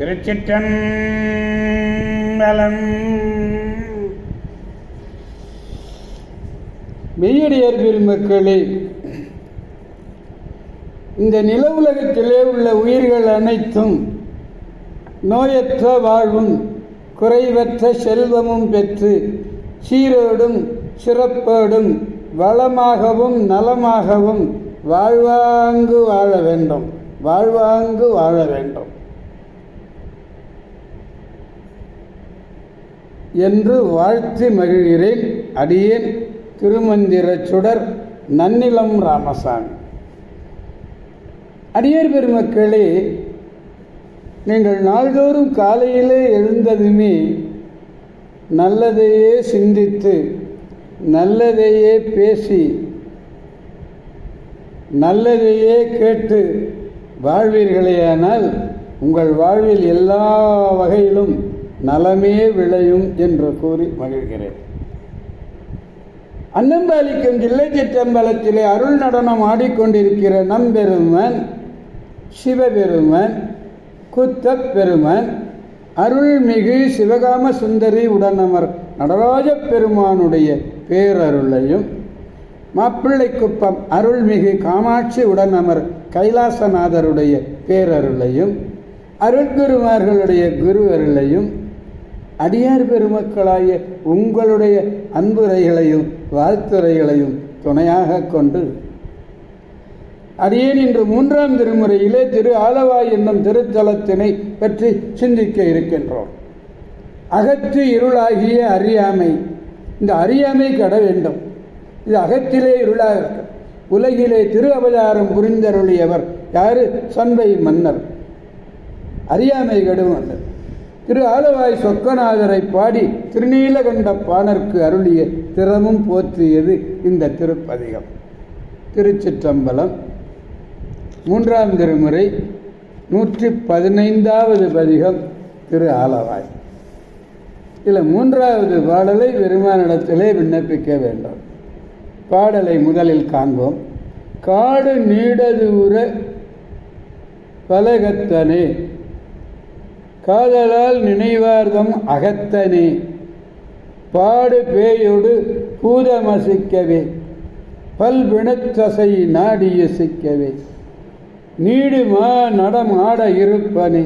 திருச்சிற்றம்பலம் மெய்யடியார் பெருமக்களே இந்த நில உலகத்திலே உள்ள உயிர்கள் அனைத்தும் நோயற்ற வாழ்வும் குறைவற்ற செல்வமும் பெற்று சீரோடும் சிறப்போடும் வளமாகவும் நலமாகவும் வாழ்வாங்கு வாழ வேண்டும். வாழ்வாங்கு வாழ வேண்டும். என்று வாழ்த்தி மகிழ்கிறேன் அடியேன் திருமந்திர சுடர் நன்னிலம் ராமசாமி. அடியர் பெருமக்களே நீங்கள் நாள்தோறும் காலையிலே எழுந்ததுமே நல்லதையே சிந்தித்து நல்லதையே பேசி நல்லதையே கேட்டு வாழ்வீர்களேயானால் உங்கள் வாழ்வில் எல்லா வகையிலும் நலமே விளையும் என்று கூறி மகிழ்கிறேன். அன்னம்பாலிக்கும் ஜில்லை சிற்றம்பலத்திலே அருள் நடனம் ஆடிக்கொண்டிருக்கிற நம்பெருமன் சிவபெருமன் குத்தப் பெருமன் அருள்மிகு சிவகாம சுந்தரி உடனமர் நடராஜ பெருமானுடைய பேரருளையும் மாப்பிள்ளைக்குப்பம் அருள்மிகு காமாட்சி உடனமர் கைலாசநாதருடைய பேரருளையும் அருள்குருமார்களுடைய குரு அருளையும் அடியார் பெருமக்களாகிய உங்களுடைய அன்புரைகளையும் வாழ்த்துறைகளையும் துணையாக கொண்டு. அடியேன் இன்று மூன்றாம் திருமுறையிலே திரு ஆலவாய் என்னும் திருத்தலத்தினை பற்றி சிந்திக்க இருக்கின்றோம். அகற்று இருளாகிய அறியாமை. இந்த அறியாமை கட வேண்டும். இது அகத்திலே இருளாக இருக்கும். உலகிலே திரு அவதாரம் புரிந்தருளியவர் யாரு? சண்பை மன்னர். அறியாமை கெடுவன் திரு ஆலவாய் சொக்கநாதரை பாடி திருநீலகண்ட பாணர்க்கு அருளிய திறமும் போற்றியது இந்த திருப்பதிகம். திருச்சிற்றம்பலம் மூன்றாம் திருமுறை நூற்றி பதினைந்தாவது பதிகம் திரு ஆலவாய் இதில் மூன்றாவது பாடலை பெருமானிடத்திலே விண்ணப்பிக்க வேண்டும். பாடலை முதலில் காண்போம். காடு நீடதூர பலகத்தனே காதலால் நினைவார்தம் அகத்தனே. பாடு பேயோடு பூதமசிக்கவே பல்வினத்தசை நாடியசிக்கவே நீடுமா நடம் ஆட இருப்பனே.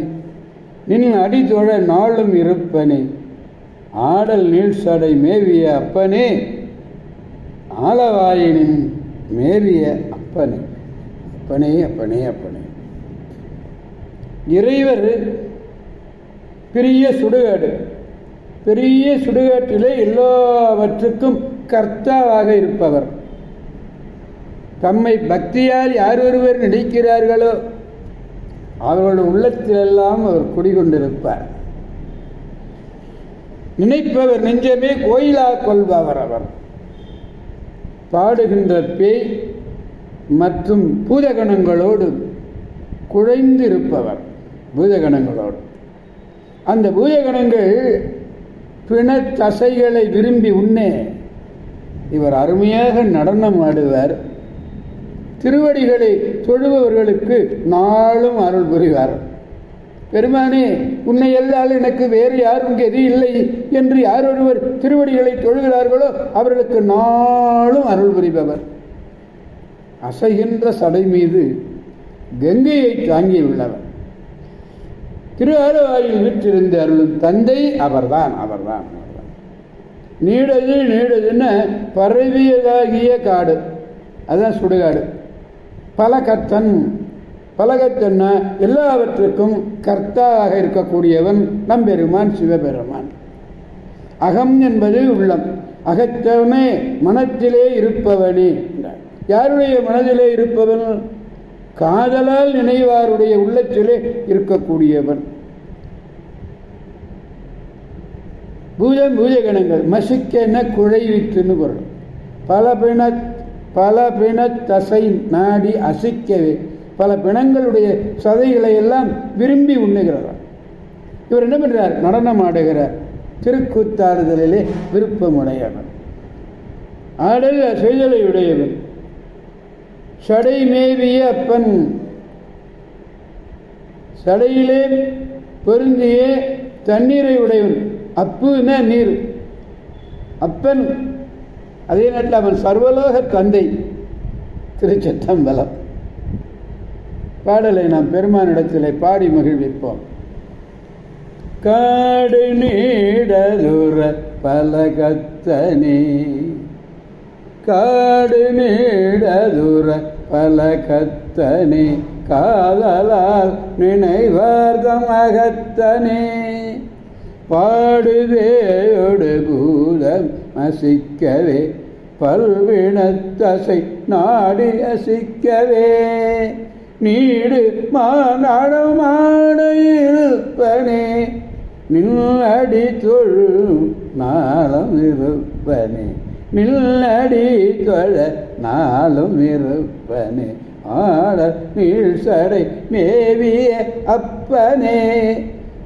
நின் அடிதொழ நாளும் இருப்பனே. ஆடல் நீழ்சடை மேவிய அப்பனே. ஆலவாயினின் மேவிய அப்பனே. அப்பனே அப்பனே அப்பனே. இறைவர் பெரிய சுடுகாடு. பெரிய சுடுகாட்டிலே எல்லாவற்றுக்கும் கர்த்தாவாக இருப்பவர். தம்மை பக்தியால் யார் ஒருவர் நினைக்கிறார்களோ அவர்களோட உள்ளத்திலெல்லாம் அவர் குடிகொண்டிருப்பார். நினைப்பவர் நெஞ்சமே கோயிலா கொள்பவர் அவர். பாடுகின்ற பேய் மற்றும் பூதகணங்களோடு குழைந்து இருப்பவர் பூதகணங்களோடு. அந்த பூதகணங்கள் பிணத்தசைகளை விரும்பி உண்ணே. இவர் அருமையாக நடனம் ஆடுவார். திருவடிகளை தொழுபவர்களுக்கு நாளும் அருள் புரிவார். பெருமானே உன்னை எல்லால் எனக்கு வேறு யாரும் கெதி இல்லை என்று யார் ஒருவர் திருவடிகளை தொழுகிறார்களோ அவர்களுக்கு நாளும் அருள் புரிபவர். அசைகின்ற சடை மீது கங்கையை தாங்கியுள்ளவர். திரு ஆலவாயில் அருளும் தந்தை அவர்தான் அவர்தான். அவர்தான் நீடது நீடதுன்னு பரவியதாகிய காடு. அதுதான் சுடுகாடு. பலகத்தன் பலகத்தன்னா எல்லாவற்றுக்கும் கர்த்தாவாக இருக்கக்கூடியவன் நம்பெருமான் சிவபெருமான். அகம் என்பது உள்ளம். அகத்தவனே மனத்திலே இருப்பவனே என்றார். யாருடைய மனதிலே இருப்பவன்? காதலால் நினைவாருடைய உள்ளத்திலே இருக்கக்கூடியவன். பூஜை பூஜை கணங்கள் மசிக்கென குழைவித்துன்னு பொருள். பல பிண பல பிண தசை நாடி அசிக்கவே பல பிணங்களுடைய சதைகளை எல்லாம் விரும்பி உண்ணுகிறார் இவர் என்ன பண்ணுறார் நடனம் ஆடுகிறார். திருக்கூத்தாடுதலிலே விருப்பமுடையவன் ஆடல் செய்தலை உடையவன் சடை மேவிய அப்பன். சடையிலே பொருந்திய தண்ணீரை உடையவன். அப்புன்னா நீர். அப்பன் அதே நேரத்தில் அவன் சர்வலோக தந்தை. திருச்சத்தம்பலம் பாடலை நாம் பெருமானிடத்தில் பாடி மகிழ்விப்போம். காடு நீடலுற பலகத்தனே. காடு நீடலுற பலகத்தனே. காதலால் நினைவார்தம் அகத்தனே. பாடுதேயோடு பூதம் அசிக்கவே பல்வினத்தசை நாடி அசிக்கவே. நீடு மாநாடமான இருப்பனே நில்லடி தொழும் நாளம் இருப்பனே. நில்லடி தொழ நாளும் இருப்பனே ஆட நீள் சடை மேவிய அப்பனே.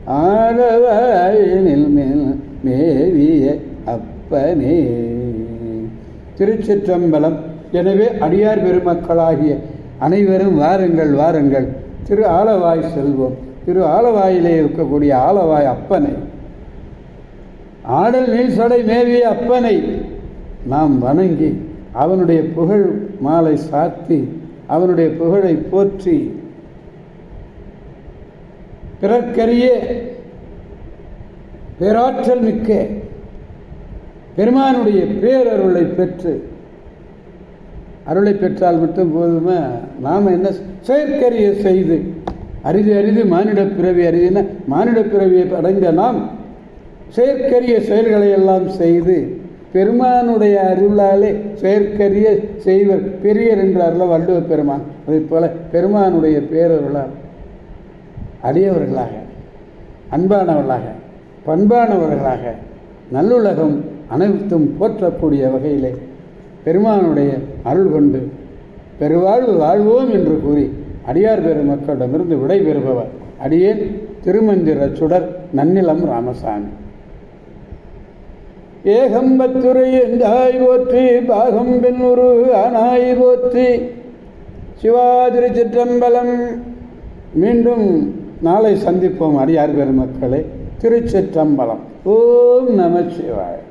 ஆடவாயினில் மேல் மேவிய அப்பனே. திருச்சிற்றம்பலம். எனவே அடியார் பெருமக்களாகிய அனைவரும் வாருங்கள் வாருங்கள். திரு ஆலவாய் செல்வோம். திரு ஆலவாயிலே இருக்கக்கூடிய ஆலவாய் அப்பனை. ஆடல் நீழ்சடை மேவிய அப்பனை. நாம் வணங்கி அவனுடைய புகழ் மாலை சாத்தி அவனுடைய புகழை போற்றி பிறர்க்கரிய பேராற்றல் மிக்க பெருமானுடைய பேரருளை பெற்று அருளை பெற்றால் மட்டும் போதுமா? நாம் என்ன செயற்கரிய செய்து அரிது அரிது மானிட பிறவி அரிதுன்னா மானிட பிறவியை அடைந்த நாம் செயற்கரிய செயல்களை எல்லாம் செய்து பெருமானுடைய அருளாலே செயற்கரிய செய்வர் பெரியர் என்றார்ல வள்ளுவ பெருமான். அதே போல பெருமானுடைய பேரருளால் அடியவர்களாக அன்பானவர்களாக பண்பானவர்களாக நல்லுலகம் அனைத்தும் போற்றக்கூடிய வகையிலே பெருமானுடைய அருள் கொண்டு பெருவாழ்வு வாழ்வோம் என்று கூறி அடியார் பெருமக்களிடமிருந்து விடை பெறுபவர் அடியேன் திருமந்திர சுடர் நன்னிலம் ராமசாமி. ஏகம்பத்துறை என்றாய் போற்றி பாகம் பெண்ணுரு ஆனாய் போற்றி. சிவாதிரி சிற்றம்பலம் மீண்டும் நாளை சந்திப்போம் அடியார் பெருமக்களை திருச்சிற்றம்பலம். ஓம் நம சிவாய்.